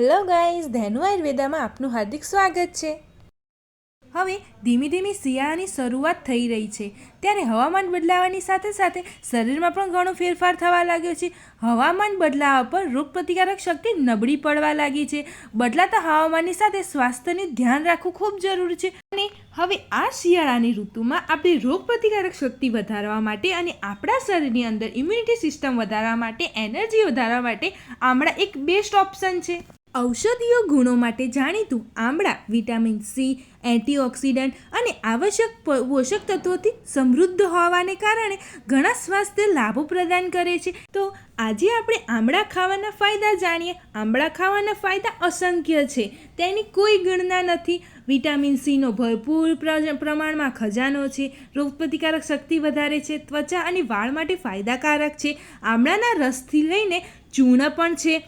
Hello guys Dhenu આયુર્વેદામાં આપનું હાર્દિક સ્વાગત છે. હવે ધીમે ધીમે શિયાળાની શરૂઆત થઈ રહી છે. ત્યારે હવામાન બદલાવાની સાથે સાથે શરીરમાં પણ ઘણો ફેરફાર થવા લાગ્યો છે. હવામાન બદલાવા પર રોગપ્રતિકારક શક્તિ નબળી પડવા લાગી છે. બદલાતા હવામાનની સાથે સ્વાસ્થ્યનું ધ્યાન રાખવું ખૂબ જરૂરી છે. અને હવે આ શિયાળાની ઋતુમાં આપણી રોગપ્રતિકારક શક્તિ વધારવા માટે અને આપણા શરીરની અંદર ઇમ્યુનિટી સિસ્ટમ વધારવા માટે એનર્જી વધારવા માટે આમળા એક બેસ્ટ ઓપ્શન છે. ઔષધીય ગુણો માટે જાણીતું આમળા, વિટામિન સી, એન્ટીઓક્સિડન્ટ અને આવશ્યક પોષક તત્વોથી સમૃદ્ધ હોવાને કારણે ઘણા સ્વાસ્થ્ય લાભો પ્રદાન કરે છે. તો આજે આપણે આમળા ખાવાના ફાયદા જાણીએ. આમળા ખાવાના ફાયદા અસંખ્ય છે. તેની કોઈ ગણના નથી. વિટામિન સીનો ભરપૂર પ્ર- પ્રમાણમાં ખજાનો છે. રોગપ્રતિકારક શક્તિ વધારે છે. ત્વચા અને વાળ માટે ફાયદાકારક છે. આમળાના રસથી લઈને ચૂર્ણ પણ છે.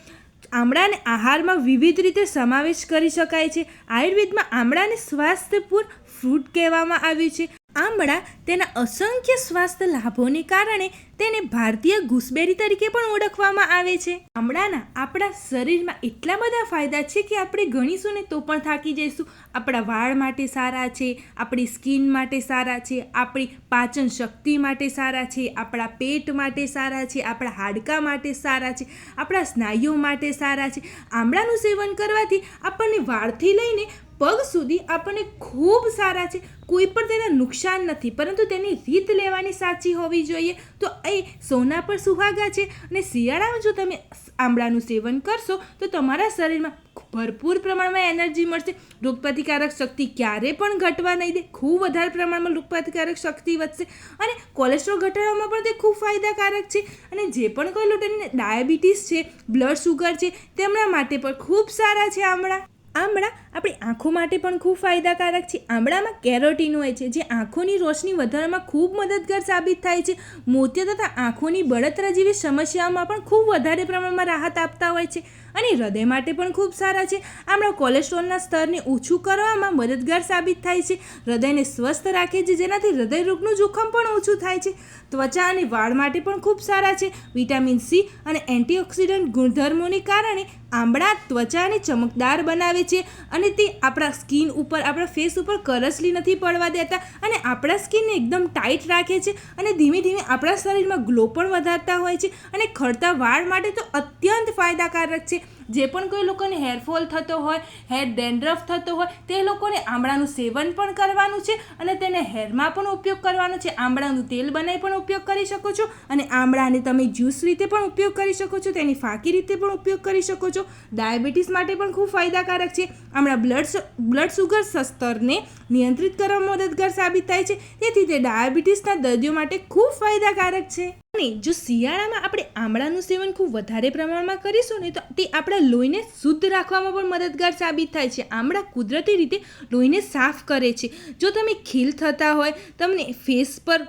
આમળાને આહારમાં વિવિધ રીતે સમાવેશ કરી શકાય છે. આયુર્વેદમાં આમળાને સ્વાસ્થ્યપૂર્ણ ફ્રૂટ કહેવામાં આવ્યું છે. આમળા તેના અસંખ્ય સ્વાસ્થ્ય લાભોને કારણે તેને ભારતીય ગુસબેરી તરીકે પણ ઓળખવામાં આવે છે. આમળાના આપણા શરીરમાં એટલા બધા ફાયદા છે કે આપણે ગણીશું ને તો પણ થાકી જઈશું. આપણા વાળ માટે સારા છે, આપણી સ્કિન માટે સારા છે, આપણી પાચન શક્તિ માટે સારા છે, આપણા પેટ માટે સારા છે, આપણા હાડકાં માટે સારા છે, આપણા સ્નાયુઓ માટે સારા છે. આમળાનું સેવન કરવાથી આપણને વાળથી લઈને પગ સુધી આપણને ખૂબ સારા છે. કોઈ પણ તેના નુકસાન નથી, પરંતુ તેની રીત લેવાની સાચી હોવી જોઈએ. તો એ સોના પર સુહાગા છે અને શિયાળામાં જો તમે આમળાનું સેવન કરશો, તો તમારા શરીરમાં ભરપૂર પ્રમાણમાં એનર્જી મળશે. રોગપ્રતિકારક શક્તિ ક્યારે પણ ઘટવા નહીં દે. ખૂબ વધારે પ્રમાણમાં રોગપ્રતિકારક શક્તિ વધશે અને કોલેસ્ટ્રોલ ઘટાડવામાં પણ તે ખૂબ ફાયદાકારક છે. અને જે પણ કોઈ લોકોને ડાયાબિટીસ છે, બ્લડ શુગર છે, તેમના માટે પણ ખૂબ સારા છે આમળા. આમળા આપણી આંખો માટે પણ ખૂબ ફાયદાકારક છે. આમળામાં કેરોટીન હોય છે, જે આંખોની રોશની વધારવામાં ખૂબ મદદગાર સાબિત થાય છે. મોતિયા તથા આંખોની બળતરા જેવી સમસ્યાઓમાં પણ ખૂબ વધારે પ્રમાણમાં રાહત આપતા હોય છે. અને હૃદય માટે પણ ખૂબ સારા છે. આમળા કોલેસ્ટ્રોલના સ્તરને ઓછું કરવામાં મદદગાર સાબિત થાય છે. હૃદયને સ્વસ્થ રાખે છે, જેનાથી હૃદય રોગનું જોખમ પણ ઓછું થાય છે. ત્વચા અને વાળ માટે પણ ખૂબ સારા છે. વિટામિન સી અને એન્ટીઓક્સિડન્ટ ગુણધર્મોને કારણે આંબળા ત્વચાને ચમકદાર બનાવે છે અને તે આપણા સ્કિન ઉપર, આપણા ફેસ ઉપર કરસલી નથી પડવા દેતા અને આપણા સ્કિનને એકદમ ટાઈટ રાખે છે અને ધીમે ધીમે આપણા શરીરમાં ગ્લો પણ વધારતા હોય છે અને ખરતા વાળ માટે તો અત્યંત ફાયદાકારક છે. જે પણ કોઈ લોકોને હેરફોલ થતો હોય, હેર ડેન્ડ્રફ થતો હોય, તે લોકોને આમળાનું સેવન પણ કરવાનું છે અને તેને હેરમાં પણ ઉપયોગ કરવાનો છે. આમળાનું તેલ બનાવી પણ ઉપયોગ કરી શકો છો અને આમળાને તમે જ્યુસ રીતે પણ ઉપયોગ કરી શકો છો, તેની ફાકી રીતે પણ ઉપયોગ કરી શકો છો. ડાયાબિટીસ માટે પણ ખૂબ ફાયદાકારક છે. આમળા બ્લડ બ્લડ સુગર સ્તરને નિયંત્રિત કરવામાં મદદગાર સાબિત થાય છે. તેથી તે ડાયાબિટીસના દર્દીઓ માટે ખૂબ ફાયદાકારક છે. અને જો શિયાળામાં આપણે આમળાનું સેવન ખૂબ વધારે પ્રમાણમાં કરીશું ને તો તે આપણા લોહીને શુદ્ધ રાખવામાં પણ મદદગાર સાબિત થાય છે. આમળા કુદરતી રીતે લોહીને સાફ કરે છે. જો તમે ખીલ થતા હોય, તમને ફેસ પર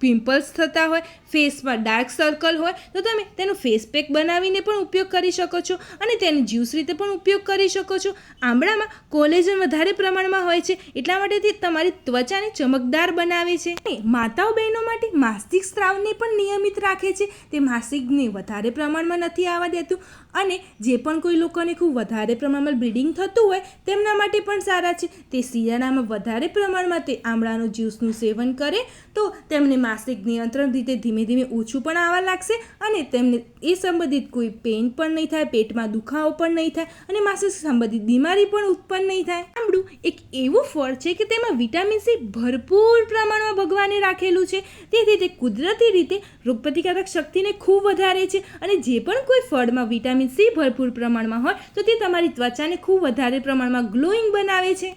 પિમ્પલ્સ થતા હોય, ફેસમાં ડાર્ક સર્કલ હોય, તો તમે તેનો ફેસ પેક બનાવીને પણ ઉપયોગ કરી શકો છો અને તેને જ્યુસ રીતે પણ ઉપયોગ કરી શકો છો. આમળામાં કોલેજન વધારે પ્રમાણમાં હોય છે, એટલા માટે તે તમારી ત્વચાને ચમકદાર બનાવે છે. અને માતાઓ બહેનો માટે માસિક સ્ત્રાવને પણ નિયમિત રાખે છે. તે માસિકને વધારે પ્રમાણમાં નથી આવવા દેતું અને જે પણ કોઈ લોકોને ખૂબ વધારે પ્રમાણમાં બ્લીડિંગ થતું હોય, તેમના માટે પણ સારા છે. તે શિયાળામાં વધારે પ્રમાણમાં તે આંબળાનું જ્યુસનું સેવન કરે, તો તેમને માસિક નિયંત્રણ રીતે ધીમે ધીમે ઓછું પણ આવવા લાગશે અને તેમને એ સંબંધિત કોઈ પેઇન પણ નહીં થાય, પેટમાં દુખાવો પણ નહીં થાય અને માસિક સંબંધિત બીમારી પણ ઉત્પન્ન નહીં થાય. આમળું એક એવું ફળ છે કે તેમાં વિટામિન સી ભરપૂર પ્રમાણમાં ભગવાને રાખેલું છે. તેથી તે કુદરતી રીતે રોગપ્રતિકારક શક્તિને ખૂબ વધારે છે અને જે પણ કોઈ ફળમાં વિટામિન સી ભરપૂર પ્રમાણમાં હોય તો તે તમારી ત્વચાને ખૂબ વધારે પ્રમાણમાં ગ્લોઈંગ બનાવે છે.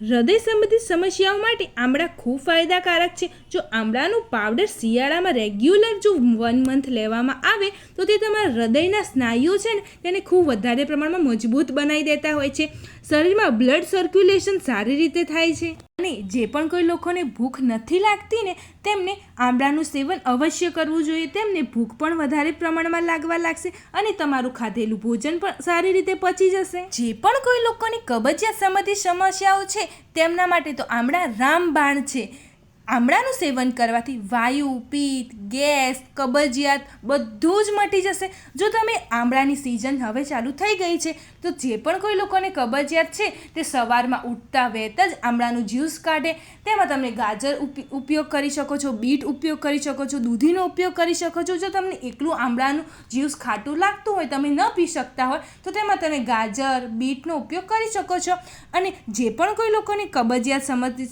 હૃદય સંબંધિત સમસ્યાઓ માટે આમળા ખૂબ ફાયદાકારક છે. જો આમળાનું પાવડર શિયાળામાં રેગ્યુલર જો વન મંથ લેવામાં આવે, તો તે તમારા હૃદયના સ્નાયુઓ છે ને, તેને ખૂબ વધારે પ્રમાણમાં મજબૂત બનાવી દેતા હોય છે. શરીરમાં બ્લડ સર્ક્યુલેશન સારી રીતે થાય છે. અને જે પણ કોઈ લોકોને ભૂખ નથી લાગતી ને, તેમને આમળાનું સેવન અવશ્ય કરવું જોઈએ. તેમને ભૂખ પણ વધારે પ્રમાણમાં લાગવા લાગશે અને તમારું ખાધેલું ભોજન પણ સારી રીતે પચી જશે. જે પણ કોઈ લોકોની કબજિયાત સંબંધી સમસ્યાઓ છે, તેમના માટે તો આમળા રામબાણ છે. આમળાનું સેવન કરવાથી વાયુ, પિત્ત, ગેસ, કબજિયાત બધું જ મટી જશે. જો તમે આમળાની સિઝન હવે ચાલુ થઈ ગઈ છે તો જે પણ કોઈ લોકોને કબજિયાત છે, તે સવારમાં ઉઠતા વહેત જ આમળાનું જ્યુસ કાઢે. તેમાં તમે ગાજર ઉપી- ઉપયોગ કરી શકો છો, બીટ ઉપયોગ કરી શકો છો, દૂધીનો ઉપયોગ કરી શકો છો. જો તમને એકલું આમળાનું જ્યુસ ખાટું લાગતું હોય, તમે ન પી શકતા હોય, તો તેમાં તમે ગાજર, બીટનો ઉપયોગ કરી શકો છો. અને જે પણ કોઈ લોકોની કબજિયાત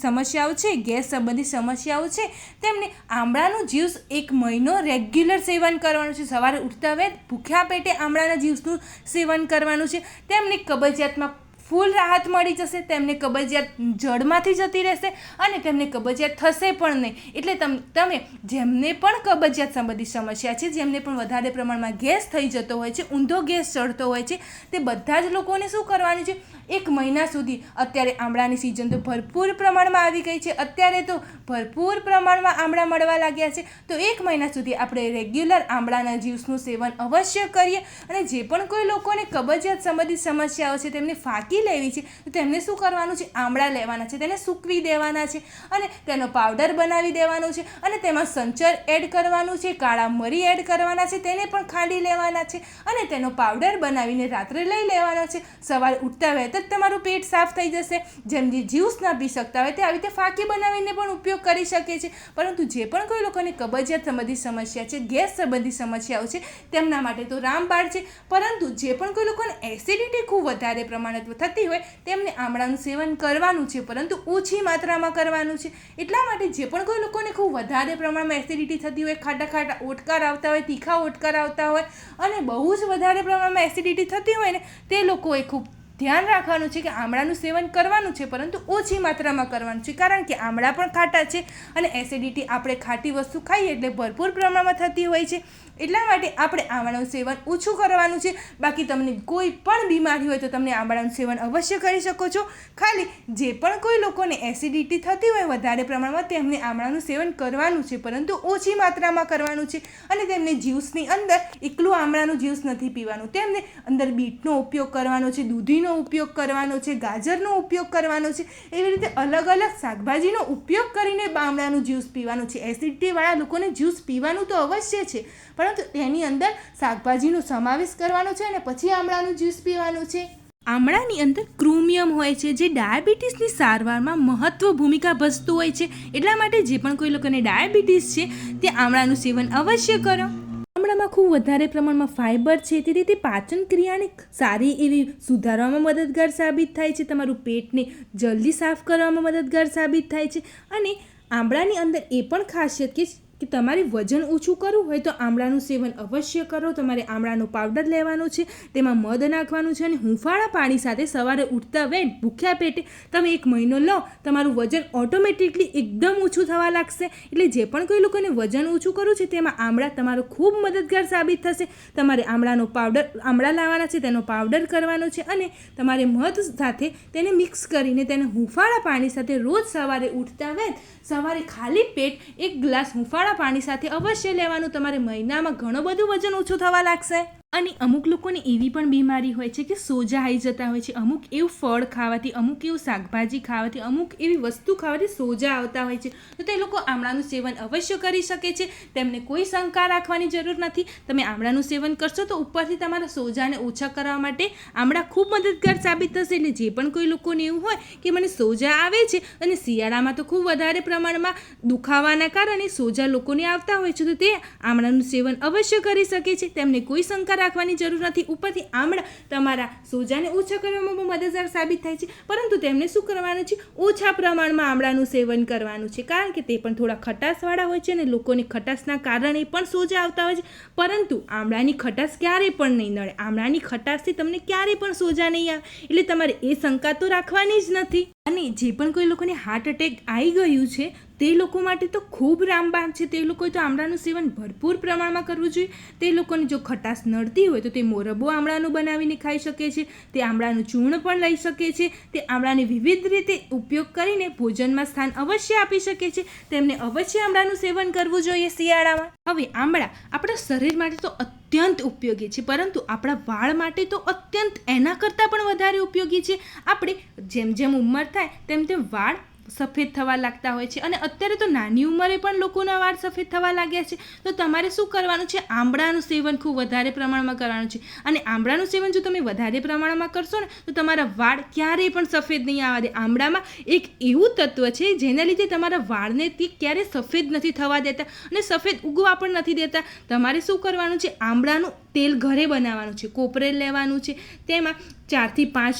સમસ્યાઓ છે, ગેસ સંબંધિત સમસ્યાઓ છે, તેમને આમળાનું જ્યુસ એક મહિનો રેગ્યુલર સેવન કરવાનું છે. સવારે ઉઠતા વેત ભૂખ્યા પેટે આમળાના જ્યુસનું સેવન કરવાનું છે. તેમને કબજિયાતમાં ફૂલ રાહત મળી જશે, તેમને કબજિયાત જડમાંથી જતી રહેશે અને તેમને કબજિયાત થશે પણ નહીં. એટલે તમ, તમે જેમને પણ કબજિયાત સંબંધિત સમસ્યા છે, જેમને પણ વધારે પ્રમાણમાં ગેસ થઈ જતો હોય છે, ઊંધો ગેસ ચડતો હોય છે, તે બધા જ લોકોને શું કરવાનું છે? એક મહિના સુધી અત્યારે આમળાની સિઝન તો ભરપૂર પ્રમાણમાં આવી ગઈ છે. અત્યારે તો ભરપૂર પ્રમાણમાં આમળા મળવા લાગ્યા છે. તો એક મહિના સુધી આપણે રેગ્યુલર આમળાના જ્યુસનું સેવન અવશ્ય કરીએ અને જે પણ કોઈ લોકોને કબજિયાત સંબંધિત સમસ્યાઓ છે, તેમને ફાંકી લેવી છે. તો તેમને શું કરવાનું છે? આમળા લેવાના છે. તેને સૂકવી દેવાના છે અને તેનો પાવડર બનાવી દેવાનો છે અને તેમાં સંચર એડ કરવાનું છે. કાળા મરી એડ કરવાના છે. તેને પણ ખાંડી લેવાના છે અને તેનો પાવડર બનાવીને રાત્રે લઈ લેવાનો છે. સવારે ઉઠતા વહેત જ તમારું પેટ સાફ થઈ જશે. જેમ જે જ્યુસ ના પી શકતા હોય તે આવી રીતે ફાંકી બનાવીને પણ ઉપયોગ કરી શકે છે. પરંતુ જે પણ કોઈ લોકોને કબજિયાત સંબંધી સમસ્યા છે, ગેસ સંબંધી સમસ્યાઓ છે, તેમના માટે તો રામબાણ છે. પરંતુ જે પણ કોઈ લોકોને એસિડિટી ખૂબ વધારે પ્રમાણે થતી હોય તેમને આમળાનું સેવન કરવાનું છે, પરંતુ ઓછી માત્રામાં કરવાનું છે. એટલા માટે જે પણ કોઈ લોકોને ખૂબ વધારે પ્રમાણમાં એસિડિટી થતી હોય, ખાટા ખાટા ઓટકાર આવતા હોય, તીખા ઓટકાર આવતા હોય અને બહુ જ વધારે પ્રમાણમાં એસિડિટી થતી હોય ને, તે લોકોએ ખૂબ ધ્યાન રાખવાનું છે કે આમળાનું સેવન કરવાનું છે, પરંતુ ઓછી માત્રામાં કરવાનું છે, કારણ કે આમળા પણ ખાટા છે અને એસિડિટી આપણે ખાટી વસ્તુ ખાઈએ એટલે ભરપૂર પ્રમાણમાં થતી હોય છે. એટલા માટે આપણે આમળાનું સેવન ઓછું કરવાનું છે. બાકી તમને કોઈ પણ બીમારી હોય તો તમને આમળાનું સેવન અવશ્ય કરી શકો છો. ખાલી જે પણ કોઈ લોકોને એસિડિટી થતી હોય વધારે પ્રમાણમાં તેમને આમળાનું સેવન કરવાનું છે, પરંતુ ઓછી માત્રામાં કરવાનું છે. અને તેમને જ્યુસની અંદર એકલું આમળાનું જ્યુસ નથી પીવાનું. તેમને અંદર બીટનો ઉપયોગ કરવાનો છે દૂધીનો ઉપયોગ કરવાનો છે, ગાજરનો ઉપયોગ કરવાનો છે, એવી રીતે અલગ અલગ શાકભાજીનો ઉપયોગ કરીને બામણાનું જ્યુસ પીવાનું છે. એસિડિટીવાળા લોકોને જ્યુસ પીવાનું તો અવશ્ય છે, પરંતુ તેની અંદર શાકભાજીનો સમાવેશ કરવાનો છે અને પછી આમળાનું જ્યુસ પીવાનું છે. આમળાની અંદર ક્રોમિયમ હોય છે, જે ડાયાબિટીસની સારવારમાં મહત્વ ભૂમિકા ભજતું હોય છે. એટલા માટે જે પણ કોઈ લોકોને ડાયાબિટીસ છે, તે આમળાનું સેવન અવશ્ય કરો. આમળામાં ખૂબ વધારે પ્રમાણમાં ફાઇબર છે, તેથી તે પાચન ક્રિયાને સારી એવી સુધારવામાં મદદગાર સાબિત થાય છે. તમારું પેટને જલ્દી સાફ કરવામાં મદદગાર સાબિત થાય છે. અને આમળાની અંદર એ પણ ખાસિયત કે કે તમારે વજન ઓછું કરવું હોય તો આમળાનું સેવન અવશ્ય કરો. તમારે આમળાનો પાવડર લેવાનો છે, તેમાં મધ નાખવાનું છે અને હુંફાળા પાણી સાથે સવારે ઉઠતા વેન ભૂખ્યા પેટે તમે એક મહિનો લો, તમારું વજન ઓટોમેટિકલી એકદમ ઓછું થવા લાગશે. એટલે જે પણ કોઈ લોકોને વજન ઓછું કરવું છે, તેમાં આમળા તમારો ખૂબ મદદગાર સાબિત થશે. તમારે આમળાનો પાવડર, આમળા લાવવાના છે, તેનો પાવડર કરવાનો છે અને તમારે મધ સાથે તેને મિક્સ કરીને તેને હુંફાળા પાણી સાથે રોજ સવારે ઉઠતા વેન સવારે ખાલી પેટ એક ગ્લાસ હુંફાળા પાણી સાથે અવશ્ય લેવાનું. તમારે મહિનામાં ઘણું બધું વજન ઓછું થવા લાગશે. અને અમુક લોકોને એવી પણ બીમારી હોય છે કે સોજા આવી જતા હોય છે. અમુક એવું ફળ ખાવાથી, અમુક એવું શાકભાજી ખાવાથી, અમુક એવી વસ્તુ ખાવાથી સોજા આવતા હોય છે. તો તે લોકો આમળાનું સેવન અવશ્ય કરી શકે છે. તેમને કોઈ શંકા રાખવાની જરૂર નથી. તમે આમળાનું સેવન કરશો તો ઉપરથી તમારા સોજાને ઓછા કરવા માટે આમળા ખૂબ મદદગાર સાબિત થશે. એટલે જે પણ કોઈ લોકોને એવું હોય કે મને સોજા આવે છે અને શિયાળામાં તો ખૂબ વધારે પ્રમાણમાં દુખાવાના કારણે સોજા લોકોને આવતા હોય છે, તો તે આમળાનું સેવન અવશ્ય કરી શકે છે. તેમને કોઈ શંકા રાખવાની જરૂર નથી. ઉપરથી આમળા તમારા સોજાને ઓછા કરવામાં બહુ મદદગાર સાબિત થાય છે. પરંતુ તેમને શું કરવાનું છે? ઓછા પ્રમાણમાં આમળાનું સેવન કરવાનું છે. કારણ કે તે પણ થોડા ખટાશવાળા હોય છે અને લોકોને ખટાશના કારણે પણ સોજા આવતા હોય છે. પરંતુ આમળાની ખટાશ ક્યારેય પણ નહીં નડે. આમળાની ખટાશથી તમને ક્યારેય પણ સોજા નહીં આવે. એટલે તમારે એ શંકા તો રાખવાની જ નથી. અને જે પણ કોઈ લોકોને હાર્ટ એટેક આવી ગયું છે તે લોકો માટે તો ખૂબ રામબાણ છે. તે લોકોએ તો આમળાનું સેવન ભરપૂર પ્રમાણમાં કરવું જોઈએ. તે લોકોને જો ખટાશ નડતી હોય તો તે મોરબો આમળાનું બનાવીને ખાઈ શકે છે. તે આમળાનું ચૂર્ણ પણ લઈ શકે છે. તે આમળાને વિવિધ રીતે ઉપયોગ કરીને ભોજનમાં સ્થાન અવશ્ય આપી શકે છે. તેમને અવશ્ય આમળાનું સેવન કરવું જોઈએ શિયાળામાં. હવે આમળા આપણા શરીર માટે તો અત્યંત ઉપયોગી છે. પરંતુ આપણા વાળ માટે તો અત્યંત એના કરતાં પણ વધારે ઉપયોગી છે. આપણે જેમ જેમ ઉંમર થાય તેમ તેમ વાળ સફેદ થવા લાગતા હોય છે. અને અત્યારે તો નાની ઉંમરે પણ લોકોના વાળ સફેદ થવા લાગ્યા છે. તો તમારે શું કરવાનું છે? આંબળાનું સેવન ખૂબ વધારે પ્રમાણમાં કરવાનું છે. અને આંબળાનું સેવન જો તમે વધારે પ્રમાણમાં કરશો ને, તો તમારા વાળ ક્યારેય પણ સફેદ નહીં આવવા દે. આંબળામાં એક એવું તત્વ છે, જેના લીધે તમારા વાળને તે ક્યારેય સફેદ નથી થવા દેતા અને સફેદ ઉગવા પણ નથી દેતા. તમારે શું કરવાનું છે? આંબળાનું તેલ ઘરે બનાવવાનું છે કોપરેલ લેવાનું છે. તેમાં ચારથી પાંચ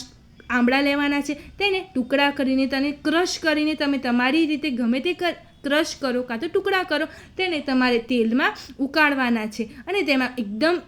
આંબળા લેવાના છે, તેને ટુકડા કરીને તેને ક્રશ કરીને તમે તમારી રીતે ગમે તે ક્રશ કરો, કાં તો ટુકડા કરો, તેને તમારે તેલમાં ઉકાળવાના છે. અને તેમાં એકદમ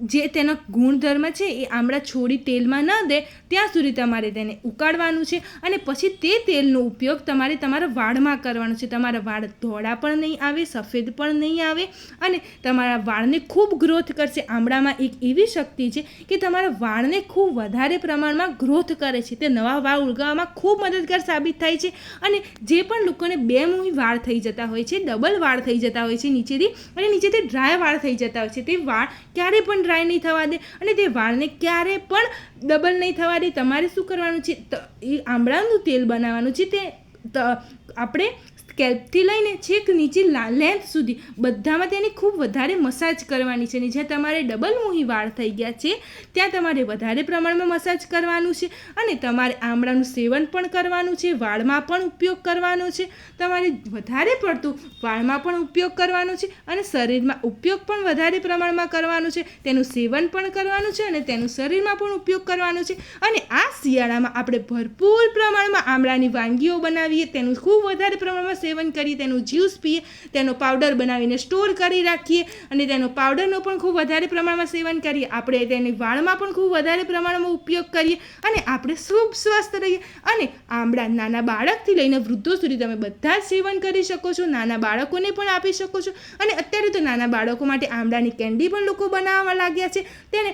જે તેનો ગુણધર્મ છે એ આમળા છોડી તેલમાં ન દે, ત્યાં સુધી તમારે તેને ઉકાળવાનું છે અને પછી તે તેલનો ઉપયોગ તમારે તમારા વાળમાં કરવાનો છે. તમારા વાળ ધોળા પણ નહીં આવે, સફેદ પણ નહીં આવે અને તમારા વાળને ખૂબ ગ્રોથ કરશે. આમળામાં એક એવી શક્તિ છે કે તમારા વાળને ખૂબ વધારે પ્રમાણમાં ગ્રોથ કરે છે. તે નવા વાળ ઉગાવવામાં ખૂબ મદદગાર સાબિત થાય છે અને જે પણ લોકોને બે મુહી વાળ થઈ જતા હોય છે, ડબલ વાળ થઈ જતા હોય છે નીચેથી અને નીચેથી ડ્રાય વાળ થઈ જતા હોય છે. તે વાળ ક્યારે પણ ડ્રાય નહીં થવા દે અને તે વાળને ક્યારે પણ ડબલ નહીં થવા દે. તમારે શું કરવાનું છે? એ આંબળાનું તેલ બનાવવાનું છે ત- આપણે સ્કેલ્પથી લઈને છેક નીચે લેન્થ સુધી બધામાં તેની ખૂબ વધારે મસાજ કરવાની છે અને જ્યાં તમારે ડબલ મુહી વાળ થઈ ગયા છે, ત્યાં તમારે વધારે પ્રમાણમાં મસાજ કરવાનું છે અને તમારે આમળાનું સેવન પણ કરવાનું છે, વાળમાં પણ ઉપયોગ કરવાનો છે, તમારે વધારે પડતું વાળમાં પણ ઉપયોગ કરવાનો છે અને શરીરમાં ઉપયોગ પણ વધારે પ્રમાણમાં કરવાનો છે, તેનું સેવન પણ કરવાનું છે અને તેનું શરીરમાં પણ ઉપયોગ કરવાનો છે અને આ શિયાળામાં આપણે ભરપૂર પ્રમાણમાં આમળાની વાનગીઓ બનાવીએ, તેનું ખૂબ વધારે પ્રમાણમાં સેવન કરીએ તેનું જ્યુસ પીએ, તેનો પાવડર બનાવીને સ્ટોર કરી રાખીએ અને તેનો પાવડરનો પણ ખૂબ વધારે પ્રમાણમાં સેવન કરીએ. આપણે તેની વાળમાં પણ ખૂબ વધારે પ્રમાણમાં ઉપયોગ કરીએ અને આપણે શુભ સ્વસ્થ રહીએ. અને આમળા નાના બાળકથી લઈને વૃદ્ધો સુધી તમે બધા જ સેવન કરી શકો છો, નાના બાળકોને પણ આપી શકો છો. અને અત્યારે તો નાના બાળકો માટે આમળાની કેન્ડી પણ લોકો બનાવવા લાગ્યા છે. તેને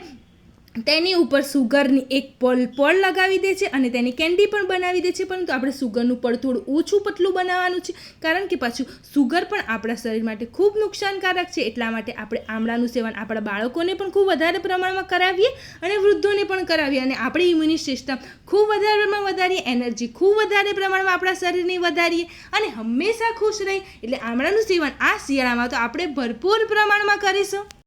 તેની ઉપર સુગરની એક પળ પળ લગાવી દે છે અને તેની કેન્ડી પણ બનાવી દે છે, પરંતુ આપણે સુગરનું પળ થોડું ઓછું પતલું બનાવવાનું છે, કારણ કે પાછું સુગર પણ આપણા શરીર માટે ખૂબ નુકસાનકારક છે, એટલા માટે આપણે આમળાનું સેવન આપણા બાળકોને પણ ખૂબ વધારે પ્રમાણમાં કરાવીએ અને વૃદ્ધોને પણ કરાવીએ અને આપણી ઇમ્યુનિટી સિસ્ટમ ખૂબ વધારેમાં વધારીએ એનર્જી ખૂબ વધારે પ્રમાણમાં આપણા શરીરની વધારીએ અને હંમેશા ખુશ રહીએ એટલે આમળાનું સેવન આ શિયાળામાં તો આપણે ભરપૂર પ્રમાણમાં કરીશું.